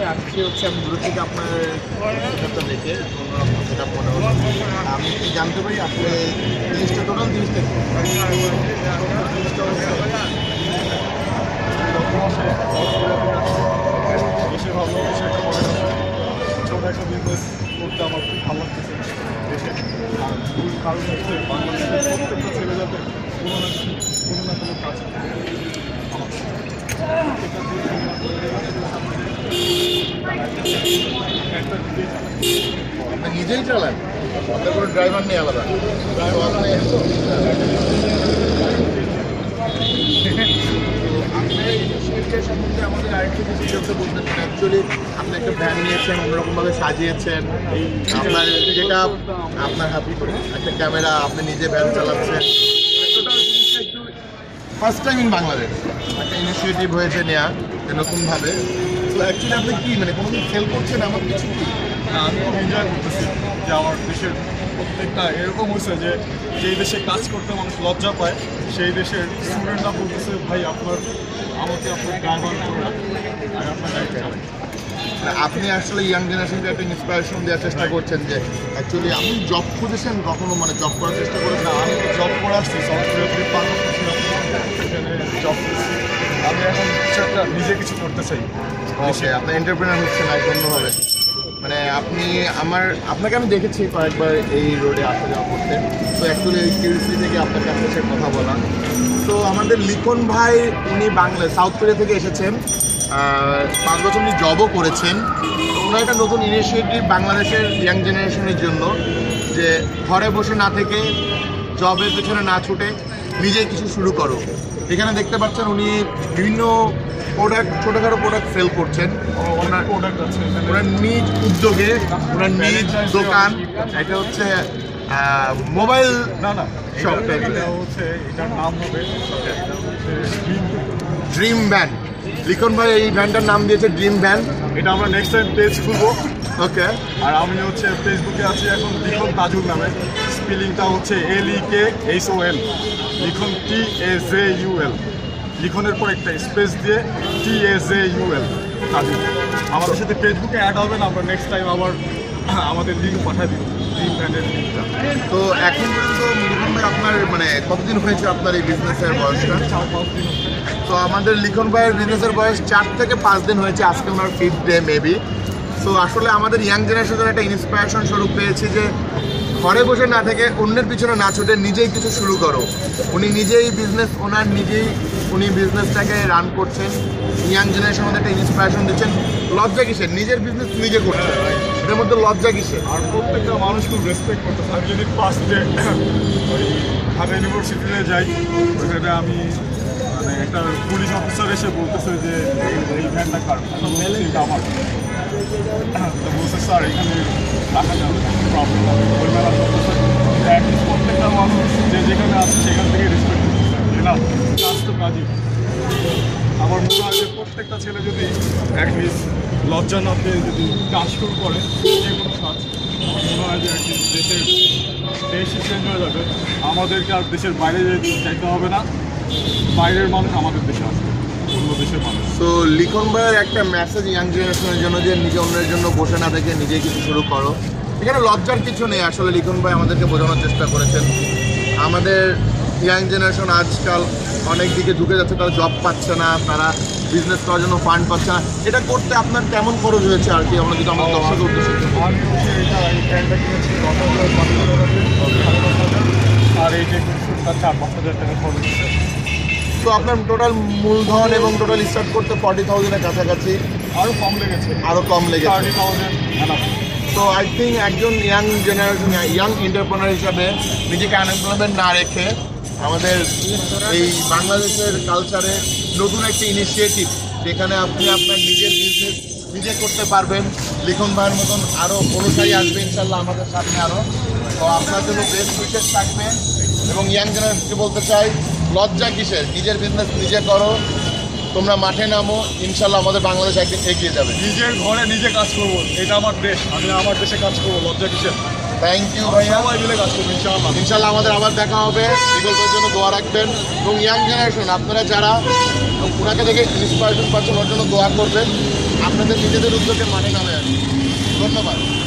আজকে আসছি হচ্ছে আমি দূর থেকে আপনার দেখে হলো আমি জানতে পারি আসলে জিনিসটা টোটাল জিনিসটা কি? জিনিসটা হচ্ছে দেশে একটা ছোটো একটা বিজনেস করতে আমার খুব ভালো লাগতেছে কারণ হচ্ছে বাংলাদেশের প্রত্যেকটা ছেলে যাতে কোনো না কোনো কাজ আপনি নিজেই চালান। আপনার কোনো ড্রাইভার নেই আলাদা। সম্বন্ধে আমাদের আরেকটু কিছু বলতেন অ্যাকচুয়ালি আপনি একটা ভ্যান নিয়েছেন, অন্যরকমভাবে সাজিয়েছেন। আপনার যেটা আপনার হাতে একটা ক্যামেরা আপনি নিজে ভ্যান চালাচ্ছেন। ফার্স্ট টাইম ইন বাংলাদেশ একটা ইনিশিয়েটিভ হয়েছে নেওয়া নতুনভাবে। তো অ্যাকচুয়ালি আপনি কি মানে কোনো দিন ফেল করছেন আমার কিছু কি? আমি খুব এনজয় করতেছি যে আমার দেশের প্রত্যেকটা, এরকম হয়েছে যে যেই দেশে কাজ করতে মানুষ লজ্জা পায়, সেই দেশের স্টুডেন্টরা বলতেছে, ভাই, আপনার আমাকে আপনার ড্রাইভার করে আমি আপনার গাড়ি মানে আপনি আসলে ইয়াং জেনারেশনকে একটা ইন্সপিরেশন দেওয়ার চেষ্টা করছেন যে অ্যাকচুয়ালি আপনি জব খুঁজেছেন কখনো? মানে জব করার চেষ্টা করেছেন? আমি জব করে আসছি জব আমি এখন নিজে কিছু করতে চাই। আপনার এন্টারপ্রেনার হচ্ছে না অন্যভাবে মানে আপনি আমার, আপনাকে আমি দেখেছি কয়েকবার এই রোডে আসা যাওয়া করতে। তো অ্যাকচুয়ালি কিউরিয়াসিটি থেকে আপনার কাছে কথা বলা তো আমাদের লিখন ভাই, উনি বাংলা সাউথ কোরিয়া থেকে এসেছেন। পাঁচ বছর উনি জবও করেছেন। ওনার একটা নতুন ইনিশিয়েটিভ বাংলাদেশের ইয়াং জেনারেশনের জন্য যে ঘরে বসে না থেকে জবের পেছনে না ছুটে নিজেই কিছু শুরু করো। এখানে দেখতে পাচ্ছেন উনি বিভিন্ন প্রোডাক্ট ছোটোখাটো প্রোডাক্ট সেল করছেন। ওনার ওনার নিজ উদ্যোগে ওনার নিজ দোকান এটা হচ্ছে মোবাইল না না. এটা হচ্ছে এটার নাম হবে ড্রিম ভ্যান লিখন ভাই এই ভ্যানটার নাম দিয়েছে ড্রিম ভ্যান এটা আমরা নেক্সট টাইম পেজ খুলবো। ওকে আর আমি হচ্ছে ফেসবুকে আছি এখন লিখন তাজুল নামে। স্পেলিংটা হচ্ছে L E K H O L Likhon T A J U L লিখনের পর একটা স্পেস দিয়ে T A J U L Tajul. আমাদের সাথে ফেসবুকে অ্যাড হবেন আমরা নেক্সট টাইম আবার আমাদের লিঙ্ক পাঠিয়ে দিব। তো এখন পর্যন্ত লিখন আপনার মানে কতদিন হয়েছে আপনার এই বিজনেসের বয়সটা? তো আমাদের লিখন ভাইয়ের বিজনেসের বয়স চার থেকে পাঁচ দিন হয়েছে, আজকে ওনার ফিফথ ডে মেবি সো আসলে আমাদের ইয়াং জেনারেশনের একটা ইন্সপিরেশন স্বরূপ পেয়েছি যে, ঘরে বসে না থেকে অন্যের পিছনে না ছুটে নিজেই কিছু শুরু করো। উনি নিজেই বিজনেস ওনার নিজেই উনি বিজনেসটাকে রান করছেন। ইয়াং জেনারেশন মধ্যে একটা ইন্সপিরেশন দিচ্ছেন। লজ্জা কিসের? নিজের বিজনেস নিজে করছেন এটার মধ্যে লজ্জা কিসের? আর প্রত্যেকটা মানুষ খুব রেসপেক্ট করতেছে। আমি যদি ফার্স্ট ডে ওই ঢাকা ইউনিভার্সিটিতে যাই, ওইখানে আমি মানে একটা পুলিশ অফিসার এসে বলতেছে যে, এই- ভ্যানটা কার? আমি আমার তো বলছে, স্যার, এখানে রাখা যাবে প্রবলেম ওই মেলা প্রত্যেকটা মানুষ যে যেখানে আছে, সেখান থেকে রেসপেক্ট করতেছে। না কাজ তো কাজই। আমার মনে হয় প্রত্যেকটা ছেলে যদি অ্যাটলিস্ট লজ্জা না পেয়ে যদি কাজ শুরু করে, যে কোনো কাজ, আমার মনে হয় যে অ্যাটলিস্ট দেশের দেশই চেঞ্জ হয়ে যাবে। আমাদেরকে আর দেশের বাইরে যাইতে হবে না। বাইরের মানুষ আমাদের দেশে আসবে তো লিখন ভাইয়ের একটা মেসেজ ইয়াং জেনারেশনের জন্য যে নিজে অন্যের জন্য বসে না থেকে নিজে কিছু শুরু করো। এখানে লজ্জার কিছু নেই। আসলে লিখন ভাই আমাদেরকে বোঝানোর চেষ্টা করেছেন। আমাদের ইয়াং জেনারেশন আজকাল অনেক দিকে ঢুকে যাচ্ছে তারা জব পাচ্ছে না তারা বিজনেস করার জন্য ফান্ড পাচ্ছে না। এটা করতে আপনার কেমন খরচ হয়েছে আর কি? আমরা যদি আমার দর্শক উদ্দেশ্যে আর এই যে চার পাঁচ হাজার টাকা খরচ তো আপনার টোটাল মূলধন এবং টোটাল স্টার্ট করতে ফর্টি থাউজেন্ডের কাছাকাছি। আরও কম লেগেছে। আরও কম লেগেছে। থার্টি থাউজেন্ড তো আই থিঙ্ক একজন ইয়াং জেনারেশন ইয়াং এন্টারপ্রেনার হিসাবে নিজেকে আনএমপ্লয়মেন্ট না রেখে আমাদের এই বাংলাদেশের কালচারে নতুন একটা ইনিশিয়েটিভ যেখানে আপনি আপনার নিজের বিজনেস নিজে করতে পারবেন। লিখন ভাইয়ের মতন আরও অনুসারী আসবে ইনশাল্লাহ আমাদের সামনে আরও তো আপনার জন্য বেস্ট উইশেস থাকবে। এবং ইয়াং জেনারেশনকে বলতে চাই, লজ্জা কিসের? নিজের বিজনেস নিজে করো, তোমরা মাঠে নামো ইনশাল্লাহ আমাদের বাংলাদেশ একদিন এগিয়ে যাবে। নিজের ঘরে নিজে কাজ করব, এটা আমার দেশ, আমি আমার দেশে কাজ করব, লজ্জা কিসের? থ্যাংক ইউ ভাইয়া। সবাই মিলে কাজ করব ইনশাআল্লাহ। ইনশাল্লাহ আমাদের আবার দেখা হবে। বিকল্পের জন্য দোয়া রাখবেন। এবং ইয়াং জেনারেশন আপনারা যারা ওনাকে দেখে ইন্সপিরেশন পাচ্ছেন ওর জন্য দোয়া করবেন। আপনাদের নিজেদের উদ্যোগে মানে নামে। ধন্যবাদ।